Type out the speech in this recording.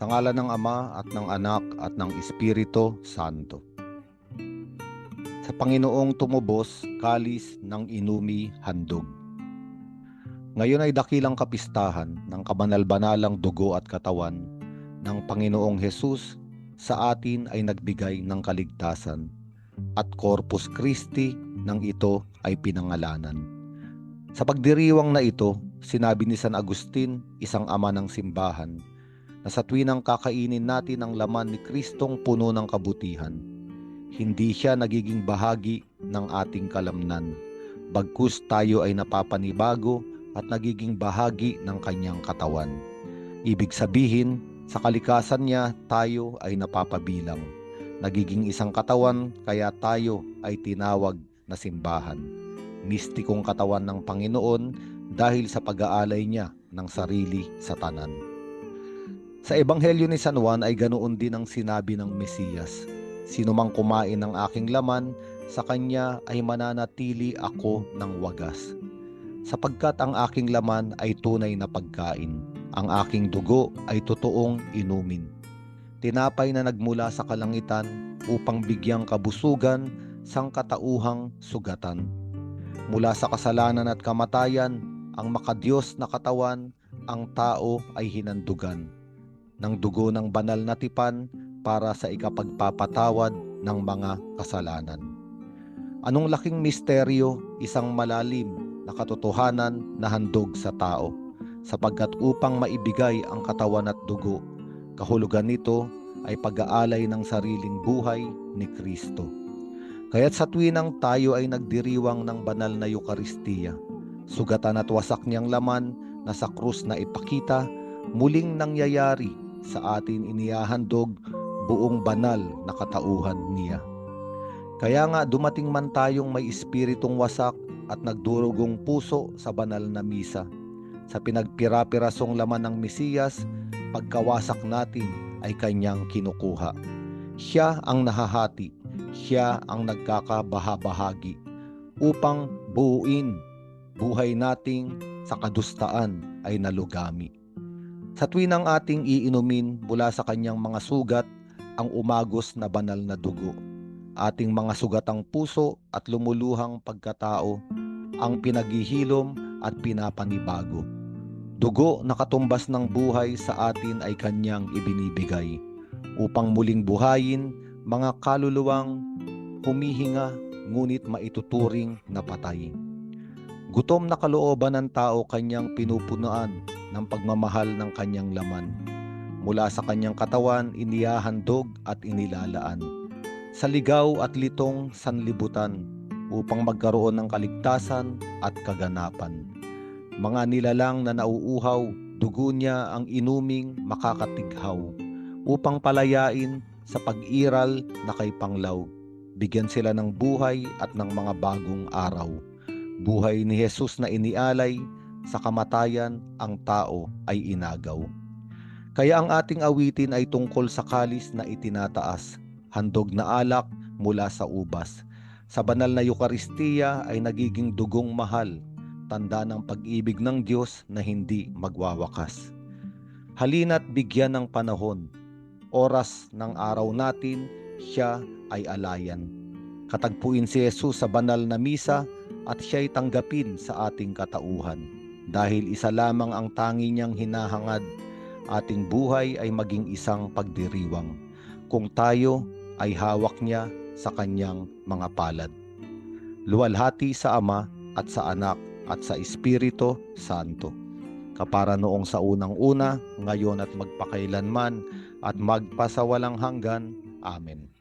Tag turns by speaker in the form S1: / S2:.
S1: Sa ngala ng Ama at ng Anak at ng Espiritu Santo. Sa Panginoong tumubos, kalis ng inumi handog. Ngayon ay dakilang kapistahan ng kabanal-banalang dugo at katawan ng Panginoong Hesus sa atin ay nagbigay ng kaligtasan at Corpus Christi ng ito ay pinangalanan. Sa pagdiriwang na ito, sinabi ni San Agustin, isang ama ng simbahan, na sa tuwinang kakainin natin ang laman ni Kristong puno ng kabutihan, hindi siya nagiging bahagi ng ating kalamnan. Bagkus tayo ay napapanibago at nagiging bahagi ng kanyang katawan. Ibig sabihin, sa kalikasan niya tayo ay napapabilang. Nagiging isang katawan kaya tayo ay tinawag na simbahan. Mistikong katawan ng Panginoon dahil sa pag-aalay niya ng sarili sa tanan. Sa Ebanghelyo ni San Juan ay ganoon din ang sinabi ng Mesiyas. Sino mang kumain ng aking laman, sa kanya ay mananatili ako ng wagas. Sapagkat ang aking laman ay tunay na pagkain, ang aking dugo ay totoong inumin. Tinapay na nagmula sa kalangitan upang bigyang kabusugan sang katauhang sugatan. Mula sa kasalanan at kamatayan, ang makadiyos na katawan, ang tao ay hinandugan ng dugo ng banal na tipan para sa ikapagpapatawad ng mga kasalanan. Anong laking misteryo, isang malalim na katotohanan na handog sa tao, sapagkat upang maibigay ang katawan at dugo, kahulugan nito ay pag-aalay ng sariling buhay ni Kristo. Kaya't sa tuwinang tayo ay nagdiriwang ng banal na Eukaristiya, sugatan at wasak niyang laman na sa krus na ipakita, muling nangyayari sa atin inihahandog buong banal na katauhan niya. Kaya nga dumating man tayong may espiritong wasak at nagdurugong puso sa banal na misa. Sa pinagpira-pirasong laman ng Mesiyas, pagkawasak natin ay kanyang kinukuha. Siya ang nahahati, siya ang nagkakabahabahagi upang buuin buhay nating sa kadustaan ay nalugami. Sa tuwinang ating iinumin mula sa kanyang mga sugat ang umagos na banal na dugo. Ating mga sugatang puso at lumuluhang pagkatao ang pinaghihilom at pinapanibago. Dugo na katumbas ng buhay sa atin ay kanyang ibinibigay upang muling buhayin mga kaluluwang humihinga ngunit maituturing na patay. Gutom na kalooban ng tao kanyang pinupunuan ng pagmamahal ng kanyang laman. Mula sa kanyang katawan, inihahandog at inilalaan. Sa ligaw at litong sanlibutan upang magkaroon ng kaligtasan at kaganapan. Mga nilalang na nauuhaw, dugo niya ang inuming makakatighaw upang palayain sa pag-iral na kay Panglaw. Bigyan sila ng buhay at ng mga bagong araw. Buhay ni Jesus na inialay, sa kamatayan ang tao ay inagaw. Kaya ang ating awitin ay tungkol sa kalis na itinataas, handog na alak mula sa ubas. Sa banal na Eukaristiya ay nagiging dugong mahal, tanda ng pag-ibig ng Diyos na hindi magwawakas. Halina't bigyan ng panahon, oras ng araw natin, siya ay alayan. Katagpuin si Jesus sa banal na misa at siya'y tanggapin sa ating katauhan. Dahil isa lamang ang tangi niyang hinahangad, ating buhay ay maging isang pagdiriwang. Kung tayo ay hawak niya sa kanyang mga palad. Luwalhati sa Ama at sa Anak at sa Espiritu Santo. Kapara noong sa unang-una, ngayon at magpakailanman, at magpasawalang hanggan. Amen.